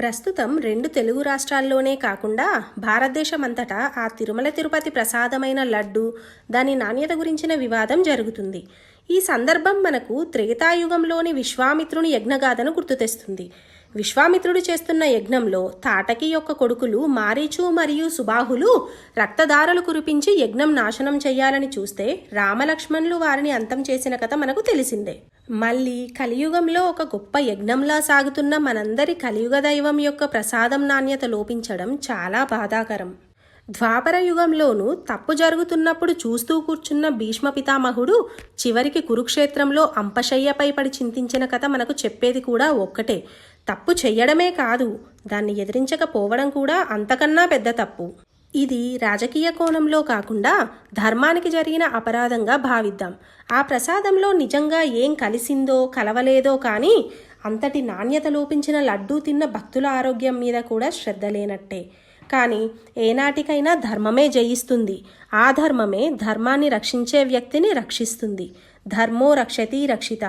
ప్రస్తుతం రెండు తెలుగు రాష్ట్రాల్లోనే కాకుండా భారతదేశం అంతటా ఆ తిరుమల తిరుపతి ప్రసాదమైన లడ్డు దాని నాణ్యత గురించిన వివాదం జరుగుతుంది. ఈ సందర్భం మనకు త్రేతాయుగంలోని విశ్వామిత్రుని యజ్ఞగాథను గుర్తు తెస్తుంది విశ్వామిత్రుడు చేస్తున్న యజ్ఞంలో తాటకి యొక్క కొడుకులు మారీచు మరియు సుబాహులు రక్తదారలు కురిపించి యజ్ఞం నాశనం చేయాలని చూస్తే రామలక్ష్మణులు వారిని అంతం చేసిన కథ మనకు తెలిసిందే. మళ్ళీ కలియుగంలో ఒక గొప్ప యజ్ఞంలా సాగుతున్న మనందరి కలియుగ దైవం యొక్క ప్రసాదం నాణ్యత లోపించడం చాలా బాధాకరం. ద్వాపర యుగంలోనూ తప్పు జరుగుతున్నప్పుడు చూస్తూ కూర్చున్న భీష్మ పితామహుడు చివరికి కురుక్షేత్రంలో అంపశయ్యపై పడి చింతించిన కథ మనకు చెప్పేది కూడా ఒక్కటే. తప్పు చెయ్యడమే కాదు దాన్ని ఎదిరించకపోవడం కూడా అంతకన్నా పెద్ద తప్పు. ఇది రాజకీయ కోణంలో కాకుండా ధర్మానికి జరిగిన అపరాధంగా భావిద్దాం. ఆ ప్రసాదంలో నిజంగా ఏం కలిసిందో కలవలేదో కానీ అంతటి నాణ్యత లోపించిన లడ్డూ తిన్న భక్తుల ఆరోగ్యం మీద కూడా శ్రద్ధ లేనట్టే. కానీ ఏనాటికైనా ధర్మమే జయిస్తుంది. ఆ ధర్మమే ధర్మాన్ని రక్షించే వ్యక్తిని రక్షిస్తుంది. ధర్మో రక్షతి రక్షిత.